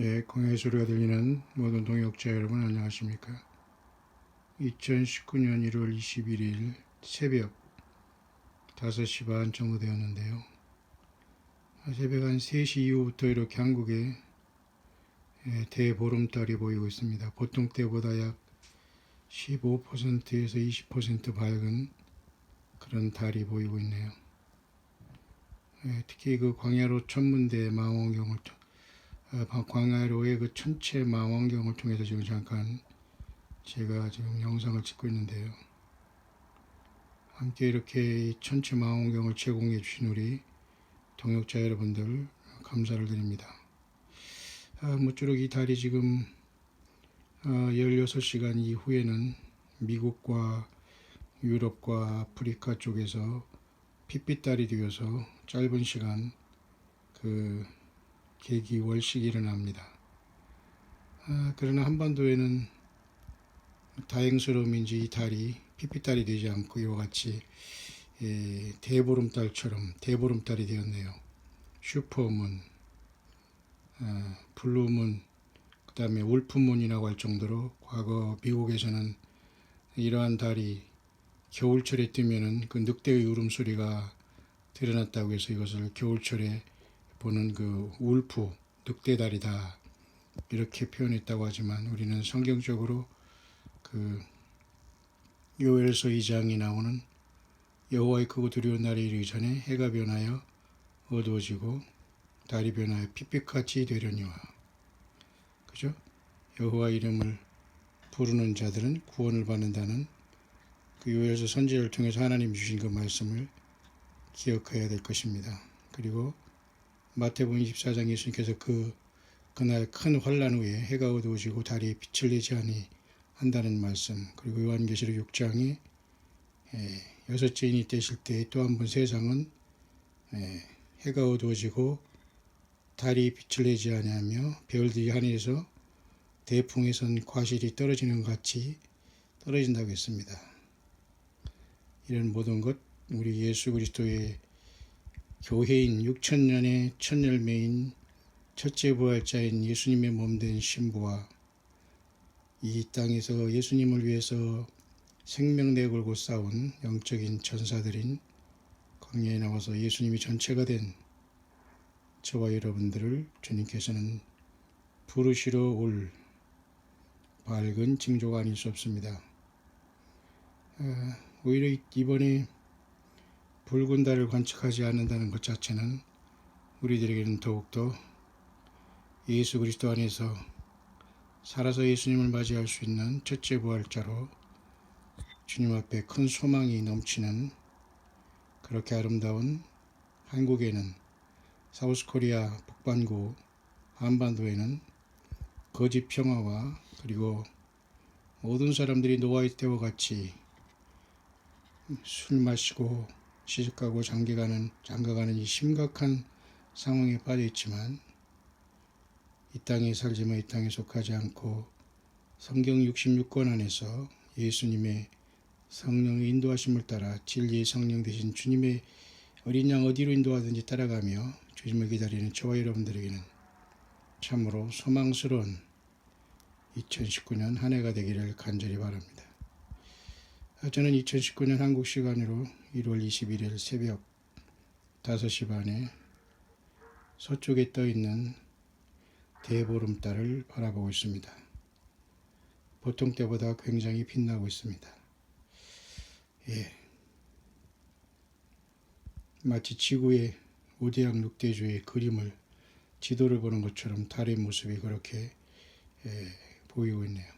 예, 공의 소리가 들리는 모든 동역자 여러분 안녕하십니까? 2019년 1월 21일 새벽 5시 반 정도 되었는데요. 새벽 한 3시 이후부터 이렇게 한국에 예, 대보름달이 보이고 있습니다. 보통 때보다 약 15%에서 20% 밝은 그런 달이 보이고 있네요. 예, 특히 그 광야로 천문대 망원경을 통- 어, 광야로의 그 천체 망원경을 통해서 지금 잠깐 제가 지금 영상을 찍고 있는데요. 함께 이렇게 이 천체 망원경을 제공해 주신 우리 동역자 여러분들 감사를 드립니다. 아, 모쪼록 이 달이 지금 어, 16시간 이후에는 미국과 유럽과 아프리카 쪽에서 핏빛달이 되어서 짧은 시간 그 계기 월식이 일어납니다. 아, 그러나 한반도에는 다행스러움인지 이 달이 핏빛달이 되지 않고 이와 같이 예, 대보름달처럼 대보름달이 되었네요. 슈퍼문, 아, 블루문, 그 다음에 울프문이라고 할 정도로 과거 미국에서는 이러한 달이 겨울철에 뜨면은 그 늑대의 울음소리가 드러났다고 해서 이것을 겨울철에 보는 그 울프 늑대다리다 이렇게 표현했다고 하지만 우리는 성경적으로 그 요엘서 2장이 나오는 여호와의 크고 두려운 날이 이르기 전에 해가 변하여 어두워지고 달이 변하여 핏빛같이 되려니와 그죠? 여호와 이름을 부르는 자들은 구원을 받는다는 그 요엘서 선지자를 통해서 하나님 주신 그 말씀을 기억해야 될 것입니다. 그리고 마태복음 24장 예수님께서 그 그날 큰 환란 후에 해가 어두워지고 달이 빛을 내지 아니 한다는 말씀 그리고 요한계시록 6장에 에, 여섯째 인이 되실 때 또 한 번 세상은 에, 해가 어두워지고 달이 빛을 내지 아니하며 별들이 하늘에서 대풍에선 과실이 떨어지는 것 같이 떨어진다고 했습니다. 이런 모든 것 우리 예수 그리스도의 교회인 6천년의 첫 열매인 첫째 부활자인 예수님의 몸된 신부와 이 땅에서 예수님을 위해서 생명 내걸고 싸운 영적인 전사들인 광야에 나와서 예수님이 전체가 된 저와 여러분들을 주님께서는 부르시러 올 밝은 징조가 아닐 수 없습니다. 어, 오히려 이번에 붉은 달을 관측하지 않는다는 것 자체는 우리들에게는 더욱더 예수 그리스도 안에서 살아서 예수님을 맞이할 수 있는 첫째 부활자로 주님 앞에 큰 소망이 넘치는 그렇게 아름다운 한국에는 사우스코리아 북반구 한반도에는 거짓 평화와 그리고 모든 사람들이 노아의 때와 같이 술 마시고 시집가고 장가가는 장가가는 이 심각한 상황에 빠져 있지만 이 땅에 살지만 이 땅에 속하지 않고 성경 66권 안에서 예수님의 성령의 인도하심을 따라 진리의 성령 되신 주님의 어린 양 어디로 인도하든지 따라가며 주님을 기다리는 저와 여러분들에게는 참으로 소망스러운 2019년 한 해가 되기를 간절히 바랍니다. 저는 2019년 한국 시간으로 1월 21일 새벽 5시 반에 서쪽에 떠 있는 대보름달을 바라보고 있습니다. 보통 때보다 굉장히 빛나고 있습니다. 예. 마치 지구의 우대양 늑대주의 그림을 지도를 보는 것처럼 달의 모습이 그렇게 예, 보이고 있네요.